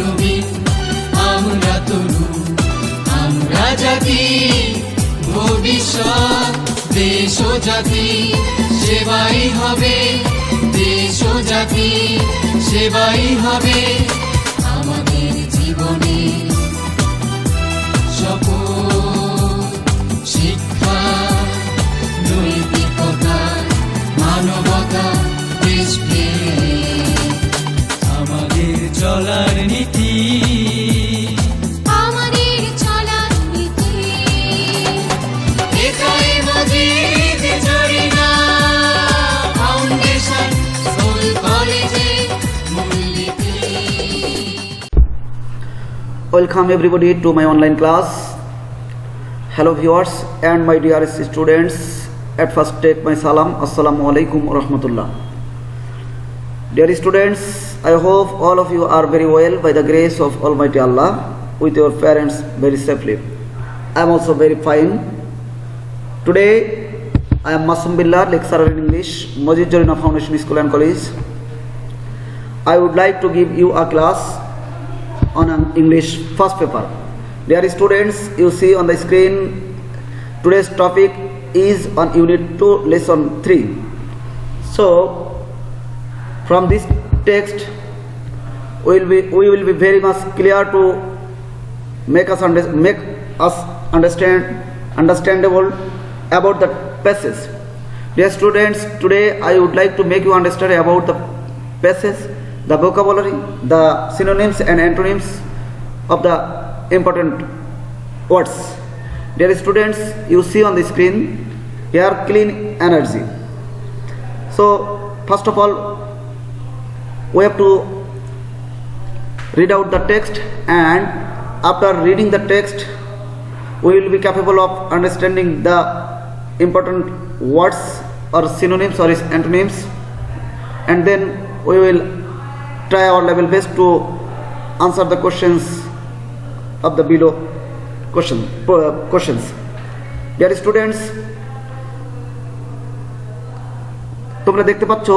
নবীন আমরা তরুণ আমরা জাতি ভবিষ্যৎ দেশ জাতি সেবাই হবে দেশ জাতি সেবাই হবে। চলার নীতি আমাদের চলার নীতি একাই মজিদ জরিনা ফাউন্ডেশন স্কুল কলেজে মূলনীতি Welcome everybody to my online class. Hello viewers and my dear students. At first take my salam. Assalamu alaikum wa rahmatullah. I hope all of you are very well by the grace of Almighty Allah with your parents very safely. I am also very fine. Today I am Masum Billah, lecturer in English, Majid Jarina Foundation School and College. I would like to give you a class on an English first paper. Dear students, you see on the screen today's topic is on Unit 2, Lesson 3. So, from this text, will be, we will be very much clear to make us, under, make us understand understandable about the passage. Dear students, today I would like to make you understand about the passage, the vocabulary, the synonyms and antonyms of the important words. Dear students, you see on the screen here clean energy. So, first of all, we have to read out the text and after reading the text we will be capable of understanding the important words or synonyms or antonyms and then we will try our level best to answer the questions of the below question uh, questions dear students তোমরা দেখতে পাচ্ছ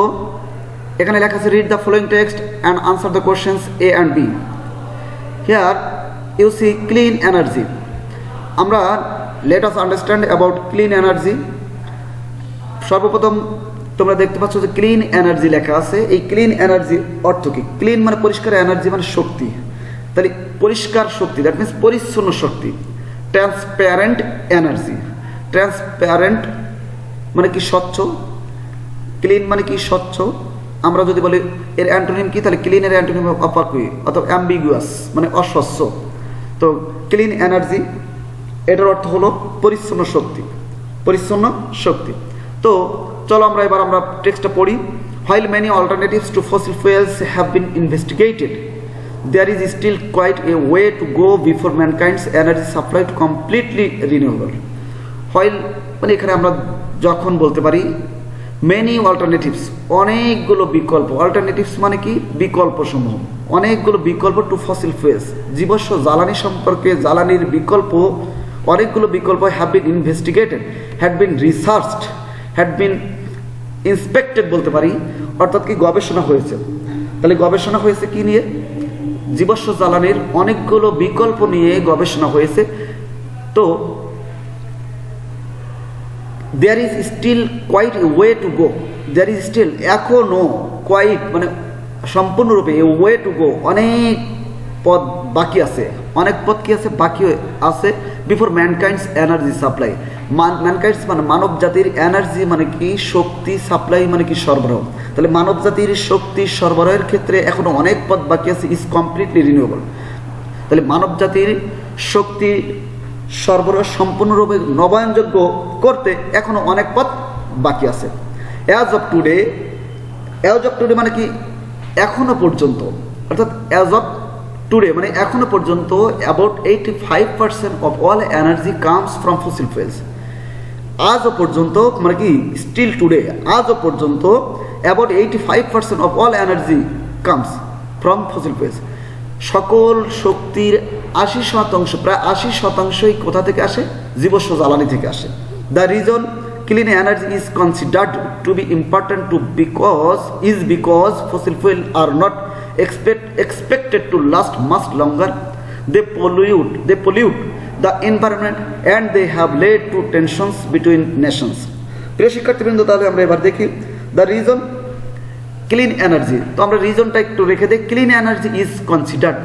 এখানে লেখা আছে read the following text and answer the questions A and B here you see clean energy আমরা let us understand about clean energy সর্বপ্রথম তোমরা দেখতে পাচ্ছ যে ক্লিন এনার্জি লেখা আছে। এই ক্লিন এনার্জি অর্থ কি? ক্লিন মানে পরিষ্কার এনার্জি মানে শক্তি। তাহলে পরিষ্কার শক্তি দ্যাট মিনস পরিচ্ছন্ন শক্তি। ট্রান্সপ্যারেন্ট এনার্জি ট্রান্সপ্যারেন্ট মানে কি স্বচ্ছ? ক্লিন মানে কি স্বচ্ছ? আমরা যদি বলি, এর অ্যান্টোনিম কি? তাহলে ক্লিনের অ্যান্টোনিম অপাকুই অথবা অ্যাম্বিগুয়াস মানে অস্বচ্ছ। তো ক্লিন এনার্জি এটার অর্থ হলো পরিচ্ছন্ন শক্তি পরিচ্ছন্ন শক্তি। তো চলো আমরা এবার আমরা টেক্সটটা পড়ি। While many alternatives to fossil fuels have been investigated there is quite a way to go before mankind's energy supply to completely renewable. While মানে এখানে আমরা যখন বলতে পারি মেনি অল্টারনেটিভস অনেকগুলো বিকল্প। অল্টারনেটিভস মানে কি? বিকল্প সমূহ অনেকগুলো বিকল্প টু ফসিল ফুয়েলস জীবস্ব জ্বালানি সম্পর্কে জ্বালানির বিকল্প, অনেকগুলো বিকল্প have been investigated had been researched had been inspected বলতে পারি। অর্থাৎ কি গবেষণা হয়েছে। তাহলে গবেষণা হয়েছে কি নিয়ে? জীবাশ্ম জ্বালানির অনেকগুলো বিকল্প নিয়ে গবেষণা হয়েছে। তো there is still quite way to go there is still এখনও কোয়াইট মানে সম্পূর্ণরূপে ওয়ে টু গো অনেক পথ বাকি আছে। অনেক পথ কি আছে? বাকি আছে before mankind's energy supply mankind's মানে মানব জাতির এনার্জি মানে কি? শক্তি সাপ্লাই মানে কি? সরবরাহ। তাহলে মানব জাতির শক্তি সরবরাহের ক্ষেত্রে এখনও অনেক পথ বাকি আছে ইজ কমপ্লিটলি রিনিউয়েবল তাহলে মানব জাতির শক্তি সরবরাহ সম্পূর্ণরূপে নবায়নযোগ্য করতে এখনও অনেক পথ বাকি আছে। As of today as of today মানে কি? এখনও পর্যন্ত। অর্থাৎ অ্যাজ অফ টুডে মানে এখনও পর্যন্ত about eighty five percent of all energy comes from fossil fuels আজও পর্যন্ত মানে কি? স্টিল টুডে আজও পর্যন্ত about eighty five percent of all energy comes from fossil fuels সকল শক্তির আশি শতাংশ, প্রায় আশি শতাংশই কোথা থেকে আসে? জীবস্ব জ্বালানি থেকে আসে। The reason clean energy is considered to be important to because is because fossil fuel are not expect expected to last must longer they pollute they pollute the environment and they have led to tensions between nations প্রিয় শিক্ষার্থীবৃন্দ, তাহলে আমরা এবার দেখি। The reason clean energy তো আমরা রিজনটা একটু রেখে দিই clean energy is considered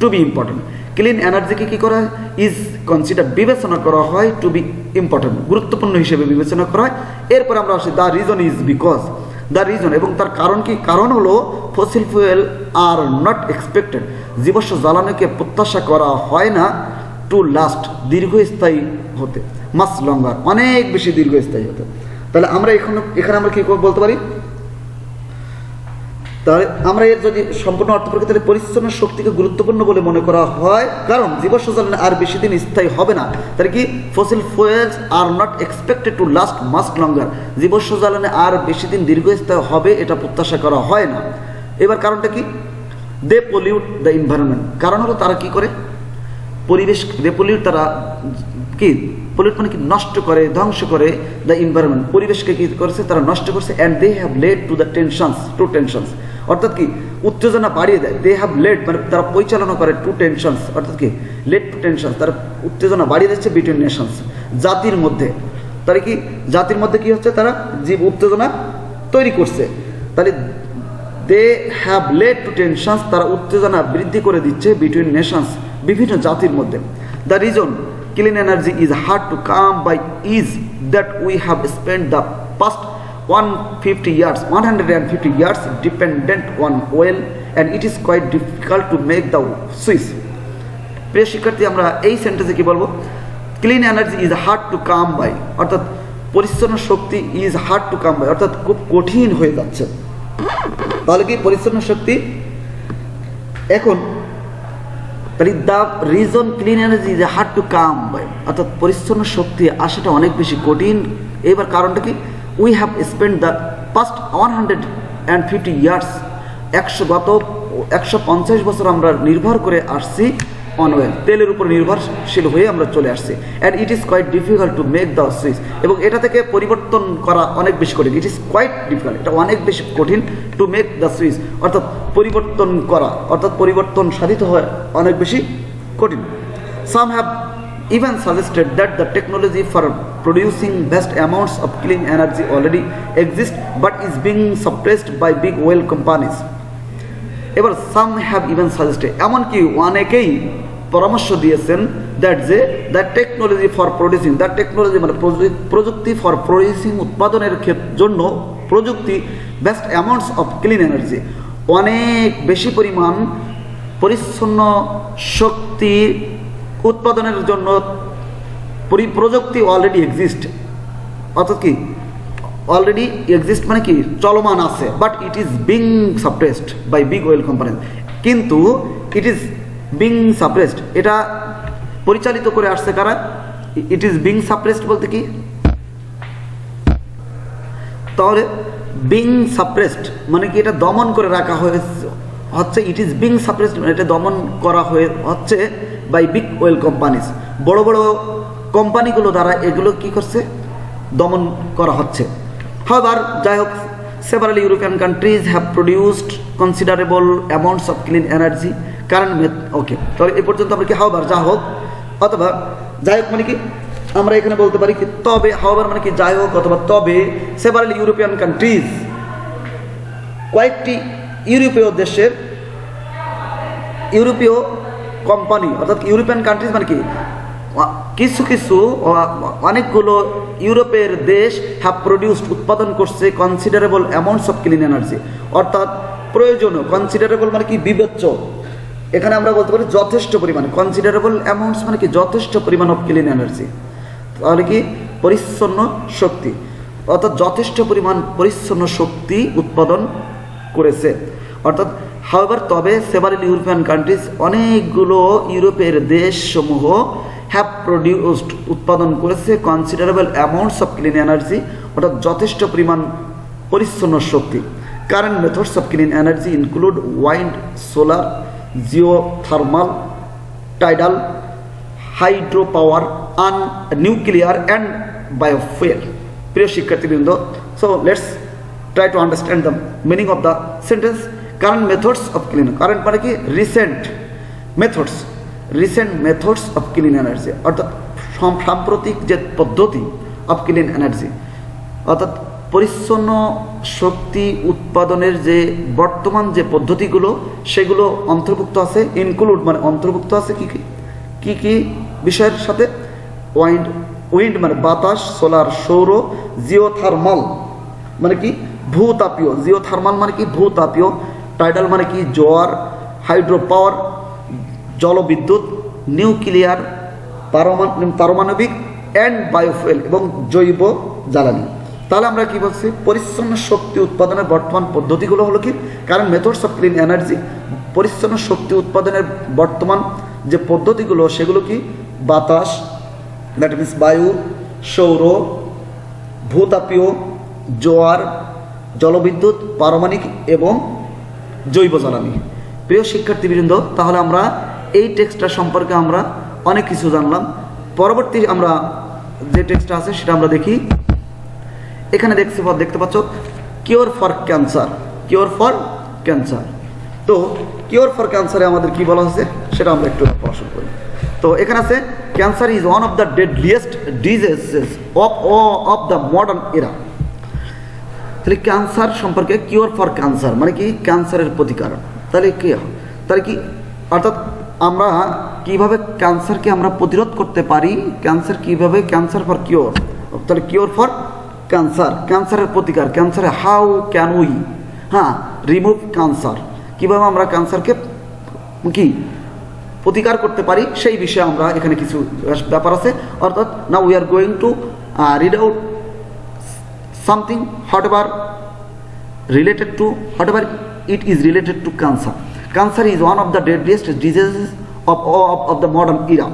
to be important clean এনার্জিকে কী করা হয়? ইজ কনসিডার বিবেচনা করা হয় টু বি ইম্পর্টেন্ট গুরুত্বপূর্ণ হিসেবে বিবেচনা করা হয়। এরপর আমরা আসি the reason is because the reason এবং তার কারণ কি? কারণ হলো fossil fuel are not expected জীবাশ্ম জ্বালানিকে প্রত্যাশা করা হয় না টু লাস্ট দীর্ঘস্থায়ী হতে মাস লঙ্গার অনেক বেশি দীর্ঘস্থায়ী হতে। তাহলে আমরা এখানে এখানে আমরা কী বলতে পারি? তাহলে আমরা এর যদি সম্পূর্ণ অর্থ প্রকৃতি তাহলে পরিচ্ছন্ন শক্তিকে গুরুত্বপূর্ণ বলে মনে করা হয়। কারণ জীবাশ্ম জ্বালানি আর বেশি দিন স্থায়ী হবে না। তাহলে কি fossil fuels are not expected to last much longer জীবাশ্ম জ্বালানি আর বেশি দিন দীর্ঘস্থায়ী হবে এটা প্রত্যাশা করা হয় না। এবার কারণটা কি? দে পলিউট দ্য এনভায়রনমেন্ট কারণ হলো তারা কি করে? পরিবেশ দে পলিউট তারা কি? পলিউট মানে কি নষ্ট করে, ধ্বংস করে দ্য এনভায়রনমেন্ট পরিবেশকে কি করেছে? তারা নষ্ট করছে and they have led to the tensions to tensions অর্থাৎ কি? উত্তেজনা বাড়িয়ে দেয়। দে হ্যাভ লেড মানে তারা পরিচালনা করে টু টেনশনস অর্থাৎ কি? লেড টু টেনশনস তারা উত্তেজনা বাড়িয়ে দিচ্ছে বিটুইন নেশনস জাতির মধ্যে। তারা কি? জাতির মধ্যে কি হচ্ছে? তারা জীব উত্তেজনা তৈরি করছে। তাহলে they have led to tensions তারা উত্তেজনা বৃদ্ধি করে দিচ্ছে বিটুইন নেশনস বিভিন্ন জাতির মধ্যে। The reason hard to come by is that we have spend the past one fifty years one hundred and fifty years dependent on oil and it is quite difficult make the switch প্রিয় শিক্ষার্থী আমরা এই সেন্টেন্সে কি বলব? Clean energy is hard to come by অর্থাৎ পরিচ্ছন্ন শক্তি is hard to come by অর্থাৎ খুব কঠিন হয়ে যাচ্ছে। তাহলে কি পরিচ্ছন্ন শক্তি? এখন তাহলে the reason clean energy is hard to come by অর্থাৎ পরিচ্ছন্ন শক্তি আসাটা অনেক বেশি কঠিন। এবার কারণটা কি? We have spend the past one hundred and fifty years একশো গত, একশো পঞ্চাশ বছর আমরা নির্ভর করে আসছি অন ওয়েল তেলের উপর নির্ভরশীল হয়ে আমরা চলে আসছি। And it is quite difficult to make the switch এবং এটা থেকে পরিবর্তন করা অনেক বেশি কঠিন। ইট ইজ কোয়াইট ডিফিকাল্ট এটা অনেক বেশি কঠিন টু মেক দ্য সুইচ অর্থাৎ পরিবর্তন করা, অর্থাৎ পরিবর্তন সাধিত হয় অনেক বেশি কঠিন। Some have even suggested that the technology for producing vast amounts of clean energy already exists, but is being suppressed by big oil companies. এবার সাম হ্যাভ ইভেন সাজেস্টেড এমনকি অনেকেই পরামর্শ দিয়েছেন দ্যাট যে the technology for producing the technology মানে প্রযু- প্রযুক্তি for producing উৎপাদনের জন্য প্রযুক্তি best amounts of clean energy অনেক বেশি পরিমাণ পরিচ্ছন্ন শক্তি উৎপাদনের জন্য পরি- প্রযুক্তি অলরেডি এক্সিস্ট অর্থাৎ কি? অলরেডি এক্সিস্ট মানে কি চলমান আছে but it is being suppressed by big oil company কিন্তু ইট ইজ বিং সাপ্রেসড এটা পরিচালিত করে আসছে কারা? ইট ইজ বিং সাপ্রেসড বলতে কি? তাহলে বিং সাপ্রেসড মানে কি এটা দমন করে রাখা হয়েছে হচ্ছে ইট ইজ বিং সাপ্রেসড এটা দমন করা হয়ে হচ্ছে বাই বিগ ওয়েল কোম্পানিজ বড় বড় কোম্পানিগুলো দ্বারা এগুলো কি করছে? দমন করা হচ্ছে। হাওয়ার যাই হোক several European countries have produced considerable amounts of clean energy current meth okay তাহলে এ পর্যন্ত আমরা কি হাওয়ার যা হোক, অথবা যাই হোক মানে কি, আমরা এখানে বলতে পারি কি, তবে হাওয়ার মানে কি, যাই হোক অথবা তবে সেভারাল ইউরোপিয়ান কান্ট্রিজ কয়েকটি ইউরোপীয় দেশের ইউরোপীয় কোম্পানি অর্থাৎ ইউরোপিয়ান কান্ট্রিজ মানে কি কিছু কিছু অনেকগুলো ইউরোপের দেশ হ্যাভ প্রডিউসড উৎপাদন করছে considerable amounts of clean energy অর্থাৎ প্রয়োজনীয় কনসিডারেবল মানে কি? বিবেচ্য। এখানে আমরা বলতে পারি যথেষ্ট পরিমাণ। কনসিডারেবল অ্যামাউন্টস মানে কি? যথেষ্ট পরিমাণ অফ ক্লিন এনার্জি তাহলে কি? পরিচ্ছন্ন শক্তি। অর্থাৎ যথেষ্ট পরিমাণ পরিচ্ছন্ন শক্তি উৎপাদন করেছে। অর্থাৎ হাওয়ার তবে সেভারেল ইউরোপিয়ান কান্ট্রিজ অনেকগুলো ইউরোপের দেশসমূহ হ্যাভ প্রডিউসড উৎপাদন করেছে considerable amounts of clean energy অর্থাৎ যথেষ্ট পরিমাণ পরিচ্ছন্ন শক্তি। Current methods of clean energy include wind solar geothermal tidal hydro power and nuclear and biofuel প্রিয় শিক্ষার্থীবৃন্দ so let's try to understand the meaning of the sentence current methods of clean current মানে কি? Recent methods recent methods of clean energy অর্থাৎ সাম্প্রতিক যে পদ্ধতি of clean energy অর্থাৎ পরিচ্ছন্ন শক্তি উৎপাদনের যে বর্তমান যে পদ্ধতিগুলো, সেগুলো অন্তর্ভুক্ত আছে ইনক্লুড মানে অন্তর্ভুক্ত আছে কি কি? কি বিষয়ের সাথে? ওয়াইন্ড উইন্ড মানে বাতাস সোলার সৌর জিওথার্মাল মানে কি? ভূতাপীয় জিওথার্মাল মানে কি? ভূতাপীয়। টাইডাল মানে কি? জোয়ার হাইড্রো পাওয়ার জলবিদ্যুৎ, নিউক্লিয়ার পারমাণবিক অ্যান্ড বায়োফুয়েল এবং জৈব জ্বালানি। তাহলে আমরা কি বলছি পরিচ্ছন্ন শক্তি উৎপাদনের বর্তমান পদ্ধতিগুলো হলো কি? কারণ মেথডস অফ ক্লিন এনার্জি পরিচ্ছন্ন শক্তি উৎপাদনের বর্তমান যে পদ্ধতিগুলো, সেগুলো কি? বাতাস দ্যাট মিন্স বায়ু, সৌর, ভূতাপীয়, জোয়ার, জলবিদ্যুৎ পারমাণিক এবং জৈব জ্বালানি। প্রিয় শিক্ষার্থীবৃন্দ, তাহলে আমরা এই টেক্সটটা সম্পর্কে আমরা অনেক কিছু জানলাম। পরবর্তী আমরা যে টেক্সটটা আছে সেটা আমরা দেখি। এখানে দেখতে দেখতে পাচ্ছ cure for cancer cure for cancer তো কিওর ফর ক্যান্সারে আমাদের কি বলা হয়েছে সেটা আমরা একটু পড়াশোনা করি। তো, এখানে আছে cancer is one of the deadliest diseases of of the modern era তাহলে ক্যান্সার সম্পর্কে কিওর ফর ক্যান্সার মানে কি? ক্যান্সারের প্রতিকার। তাহলে কি তাহলে কি? অর্থাৎ আমরা কীভাবে ক্যান্সারকে আমরা প্রতিরোধ করতে পারি? ক্যান্সার কীভাবে? Cancer for cure. তাহলে কিওর ফর ক্যান্সার। ক্যান্সারের প্রতিকার। ক্যান্সারে হাউ ক্যান উই? হ্যাঁ রিমুভ ক্যান্সার। কীভাবে আমরা ক্যান্সারকে কি প্রতিকার করতে পারি? সেই বিষয়ে আমরা এখানে কিছু ব্যাপার আছে। অর্থাৎ না we are going to read out something ever related to whatever ever it is related to cancer is one of the deadliest diseases of, of of the modern era.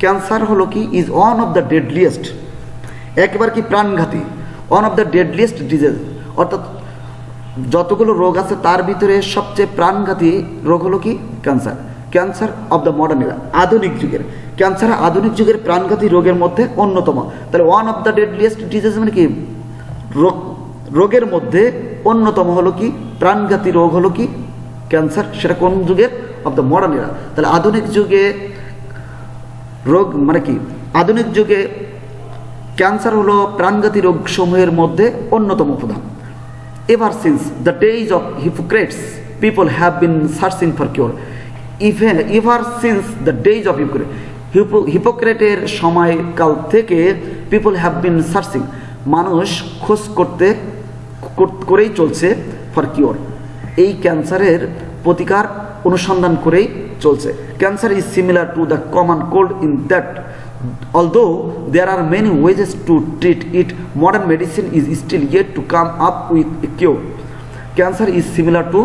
Cancer হলো কি? Is one of the deadliest একবার কি প্রাণঘাতী? One of the deadliest disease অর্থাৎ যতগুলো রোগ আছে তার ভিতরে সবচেয়ে প্রাণঘাতী রোগ হলো কি? Cancer cancer of the modern era আধুনিক যুগের। ক্যান্সার আধুনিক যুগের প্রাণঘাতী রোগের মধ্যে অন্যতম। তাহলে one of the deadliest disease মানে কি? রোগ রোগের মধ্যে অন্যতম হলো কি? প্রাণঘাতী রোগ হলো কি? ক্যান্সার, সেটা কোন যুগের অফ দ্য মডার্ন এরা তাহলে আধুনিক যুগে রোগ মানে কি? আধুনিক যুগে ক্যান্সার হলো প্রাণঘাতী রোগসমূহের মধ্যে অন্যতম প্রধান। Ever since the days of Hippocrates people have been searching for cure even ever since the days of Hippocrate হিপোক্রেটের সময়কাল থেকে পিপল হ্যাভ বিন সার্চিং মানুষ খোঁজ করতে করেই চলছে ফর কিওর এই ক্যান্সারের প্রতিকার অনুসন্ধান করেই চলছে। Cancer is similar to the common cold in that although there are many ways to treat it, modern medicine is still yet to come up with a cure. Cancer is similar to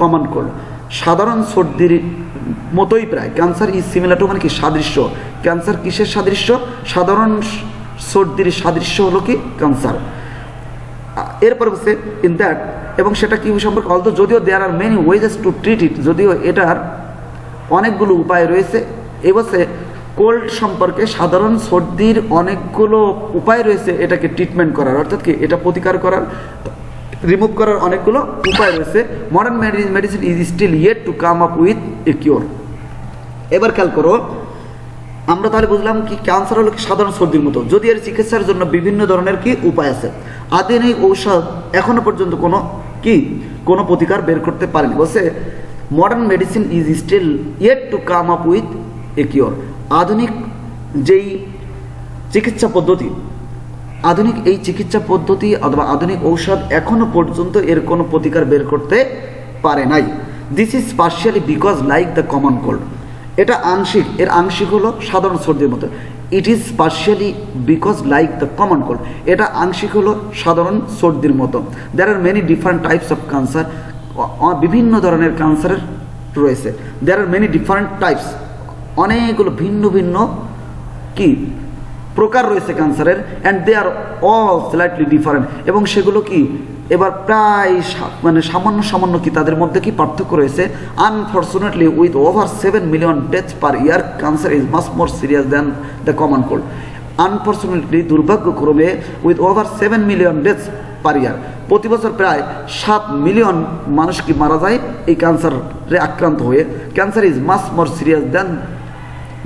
common cold সাধারণ সর্দির মতোই প্রায়। Cancer is similar two মানে কি? সাদৃশ্য। Cancer কিসের সাদৃশ্য? সাধারণ সর্দির সাদৃশ্য হলো কি? ক্যান্সার এরপর হচ্ছে ইন দ্যাট এবং সেটা কি সম্পর্কে অলতো যদিও there are many ways to treat it যদিও এটার অনেকগুলো উপায় রয়েছে, এবছরে কোল্ড সম্পর্কে সাধারণ সর্দির অনেকগুলো উপায় রয়েছে এটাকে ট্রিটমেন্ট করার, অর্থাৎ কি এটা প্রতিকার করার রিমুভ করার অনেকগুলো উপায় রয়েছে। Modern medicine is still yet to come up with a cure এবার খেয়াল করো আমরা তাহলে বুঝলাম কি ক্যান্সার হলো কি সাধারণ সর্দির মতো। যদি এর চিকিৎসার জন্য বিভিন্ন ধরনের কি উপায় আছে? আধুনিক ঔষধ এখনও পর্যন্ত কোনো কি? কোনো প্রতিকার বের করতে পারেনি। বলছে modern medicine is still yet to come up with a cure আধুনিক যেই চিকিৎসা পদ্ধতি, আধুনিক এই চিকিৎসা পদ্ধতি অথবা আধুনিক ঔষধ এখনও পর্যন্ত এর কোনো প্রতিকার বের করতে পারে নাই। This is partially because like the common cold এটা আংশিক, এর আংশিক হলো সাধারণ সর্দির মতো। It is partially because like the common cold এটা আংশিক হলো সাধারণ সর্দির মতো। There are many different types of cancer বিভিন্ন ধরনের ক্যান্সারের রয়েছে। There are many different types অনেকগুলো ভিন্ন ভিন্ন কি? প্রকার রয়েছে ক্যান্সারের and they are all slightly different এবং সেগুলো কি? এবার প্রায় মানে সামান্য সামান্য কি তাদের মধ্যে কি পার্থক্য রয়েছে? Unfortunately with over seven million death per year cancer is much more serious than the common cold unfortunately দুর্ভাগ্যক্রমে with over seven million death per year প্রতি বছর প্রায় সাত মিলিয়ন মানুষ কি মারা যায় এই ক্যান্সারে আক্রান্ত হয়ে। Cancer is much more serious than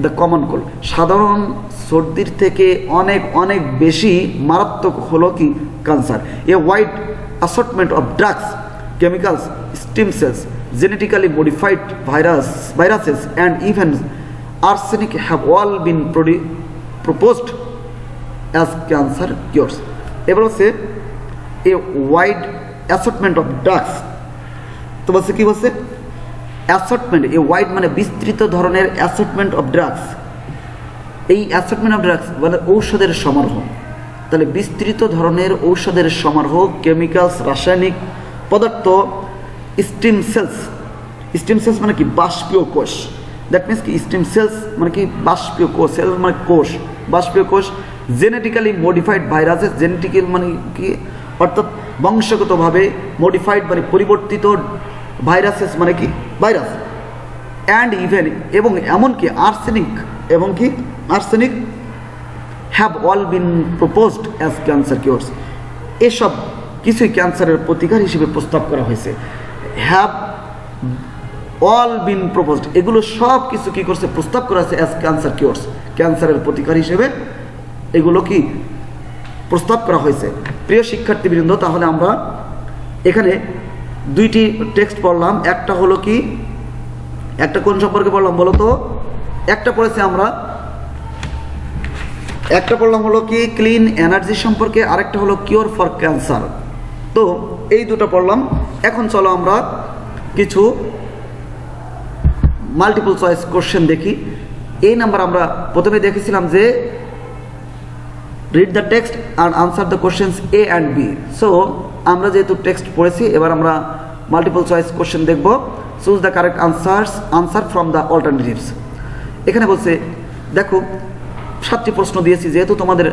the common cold সাধারণ সর্দির থেকে অনেক অনেক বেশি মারাত্মক হলো কি? Cancer a white assortment of drugs chemicals steam cells genetically modified virus viruses and even arsenic have all been pro proposed as cancer cures এবার হচ্ছে a white assortment of drugs তো বলছে কি বলছে? অ্যাসর্টমেন্ট এ ওয়াইড মানে বিস্তৃত ধরনের assortment of drugs এই অ্যাসর্টমেন্ট অফ ড্রাগস মানে ঔষধের সমারোহ। তাহলে বিস্তৃত ধরনের ঔষধের সমারোহ কেমিক্যালস রাসায়নিক পদার্থ স্টিম সেলস স্টিম সেলস মানে কি? বাষ্পীয় কোষ। দ্যাট মিনস কি? স্টিম সেলস মানে কি? বাষ্পীয় কোষ। সেলস মানে কোষ। বাষ্পীয় কোষ জেনেটিক্যালি মডিফাইড ভাইরাসেস জেনেটিক্যাল মানে কি? অর্থাৎ বংশগতভাবে মডিফাইড মানে পরিবর্তিত ভাইরাসেস মানে কি? ভাইরাস অ্যান্ড ইভেন এবং এমনকি আর্সেনিক এবং কি? Arsenic have all been proposed as cancer cures এসব কিছুই ক্যান্সারের প্রতিকার হিসেবে প্রস্তাব করা হয়েছে। হ্যাভ অল বিন প্রপোজড এগুলো সব কিছু কী করছে? প্রস্তাব করা হয়েছে অ্যাজ ক্যান্সার কিওর্স ক্যান্সারের প্রতিকার হিসেবে এগুলো কি প্রস্তাব করা হয়েছে। প্রিয় শিক্ষার্থীবৃন্দ, তাহলে আমরা এখানে দুইটি টেক্সট পড়লাম, একটা হলো কি, একটা কোন সম্পর্কে পড়লাম বলো তো? একটা পড়েছি আমরা। একটা পড়লাম হলো কি ক্লিন এনার্জি সম্পর্কে, আরেকটা হলো কিওর ফর ক্যান্সার তো এই দুটো পড়লাম। এখন চলো আমরা কিছু মাল্টিপল চয়েস কোশ্চেন দেখি। এই নাম্বার আমরা প্রথমে দেখেছিলাম যে read the text R answer the questions A and B so আমরা যেহেতু টেক্সট পড়েছি, এবার আমরা মাল্টিপল চয়েস কোশ্চেন দেখব। Choose the correct answers answer from the alternatives এখানে বলছে, দেখো, সাতটি প্রশ্ন দিয়েছি, যেহেতু তোমাদের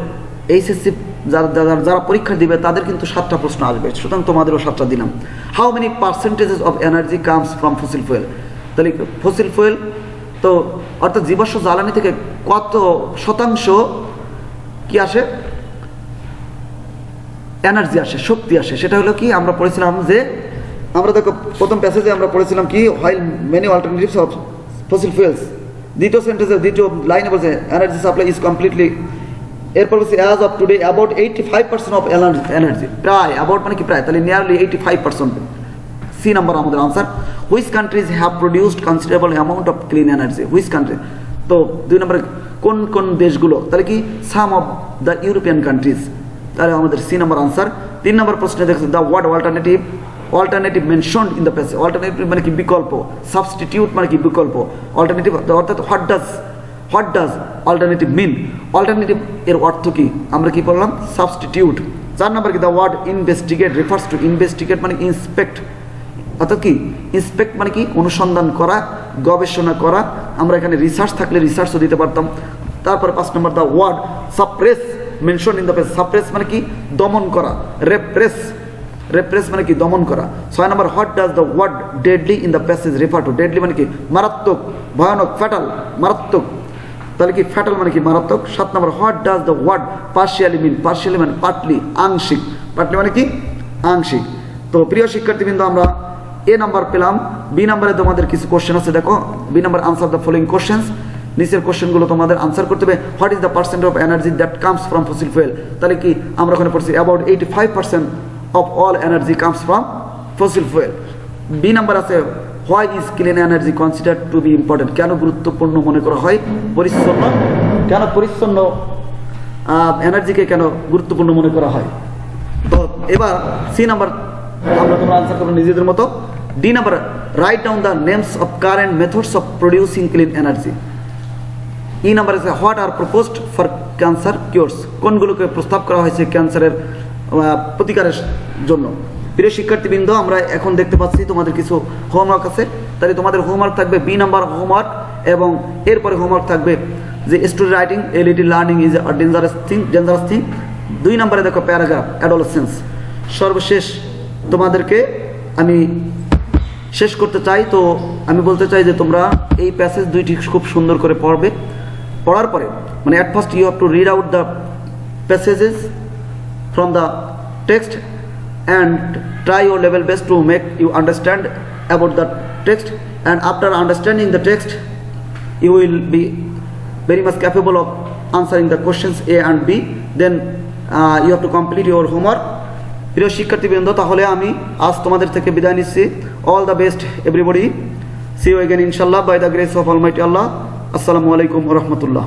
এইচএসসি যারা যারা যারা পরীক্ষা দিবে, তাদের কিন্তু সাতটা প্রশ্ন আসবে। সুতরাং তোমাদেরও সাতটা দিলাম। How many percentages of energy comes from fossil fuel তাহলে ফসিল ফুয়েল তো, অর্থাৎ জীবাশ্ম জ্বালানি থেকে কত শতাংশ কি আসে? এনার্জি আসে, শক্তি আসে। সেটা হলো কি, আমরা পড়েছিলাম যে আমরা দেখো, প্রথম প্যাসেজে আমরা পড়েছিলাম কি while many alternatives of fossil fuels দ্বিতীয় সেন্টেন্সে দ্বিতীয় লাইনে বলছে এনার্জি সাপ্লাই ইজ কমপ্লিটলি এরপর বলছে as of today about eighty five percent of energy প্রায় অ্যাবাউট মানে কি প্রায়, তাহলে nearly eighty five percent C number আমাদের answer which countries have produced considerable amount of clean energy which country তো দুই নম্বরে, কোন কোন দেশগুলো? তাহলে কি some of the European countries তাহলে আমাদের সি নাম্বার আনসার তিন নম্বর প্রশ্নে দেখছে the word alternative alternative mentioned in the passage alternative মানে কি বিকল্প? সাবস্টিটিউট মানে কি বিকল্প? অল্টারনেটিভ অর্থাৎ what does what does alternative mean alternative এর অর্থ কি? আমরা কি বললাম সাবস্টিটিউট চার নম্বর কি? The word investigate refers to investigate মানে ইন্সপেক্ট অর্থাৎ কি? ইন্সপেক্ট মানে কি? অনুসন্ধান করা, গবেষণা করা। আমরা এখানে রিসার্চ থাকলে রিসার্চও দিতে পারতাম। তারপরে পাঁচ নম্বর the word suppress mention in the page suppress মানে কি? দমন করা রেপ্রেস রেপ্রেস মানে কি দমন করা। ছয় নম্বর what does the word deadly in the passage refer to deadly মানে কি? মারাত্মক, ভয়ানক ফ্যাটাল মারাত্মক। তাহলে কি ফ্যাটাল মানে কি? মারাত্মক। সাত number what does the word partially mean partially মানে পার্টলি আংশিক। পার্টলি মানে কি? আংশিক। তো প্রিয় শিক্ষার্থীবৃন্দ, আমরা এ নাম্বার পেলাম। বি নাম্বারে তোমাদের কিছু কোশ্চেন আছে, দেখো। B number answer the following questions নিচের কোশ্চেনগুলো তোমাদের আনসার করতে হবে। What is the percent of energy that comes from fossil fuel তাহলে কি আমরা ওখানে পড়ছি about eighty five percent of all energy comes from fossil fuel B number আছে why is clean energy consider to be important কেন গুরুত্বপূর্ণ মনে করা হয়? পরিচ্ছন্ন। কেন পরিচ্ছন্ন এনার্জিকে কেন গুরুত্বপূর্ণ মনে করা হয়? তো এবার সি নাম্বার আমরা তোমরা আনসার করব নিজেদের মতো। D number write down the names of current methods of producing clean energy E number আছে what are proposed for cancer cures কোনগুলোকে প্রস্তাব করা হয়েছে ক্যান্সারের প্রতিকারের জন্য। প্রিয় শিক্ষার্থীবৃন্দ, আমরা এখন দেখতে পাচ্ছি তোমাদের কিছু হোমওয়ার্ক আছে। তাহলে তোমাদের হোমওয়ার্ক থাকবে বি নাম্বার হোমওয়ার্ক এবং এরপরে হোমওয়ার্ক থাকবে যে story writing little learning is a dangerous thing dangerous thing দুই নম্বরে দেখো প্যারাগ্রাফ অ্যাডোলসেন্স সর্বশেষ তোমাদেরকে আমি শেষ করতে চাই। তো আমি বলতে চাই যে তোমরা এই প্যাসেজ দুইটি খুব সুন্দর করে পড়বে। পড়ার পরে মানে at first you have to read out the passages from the text and try your level best to make you understand about the text and after understanding the text you will be very much capable of answering the questions A and B then uh, you have to complete your homework প্রিয় শিক্ষার্থীবৃন্দ তাহলে আমি আজ তোমাদের থেকে বিদায় নিচ্ছি all the best everybody see you again ইনশাল্লাহ by the grace of almighty Allah আসসালামু আলাইকুম রহমতুল্লাহ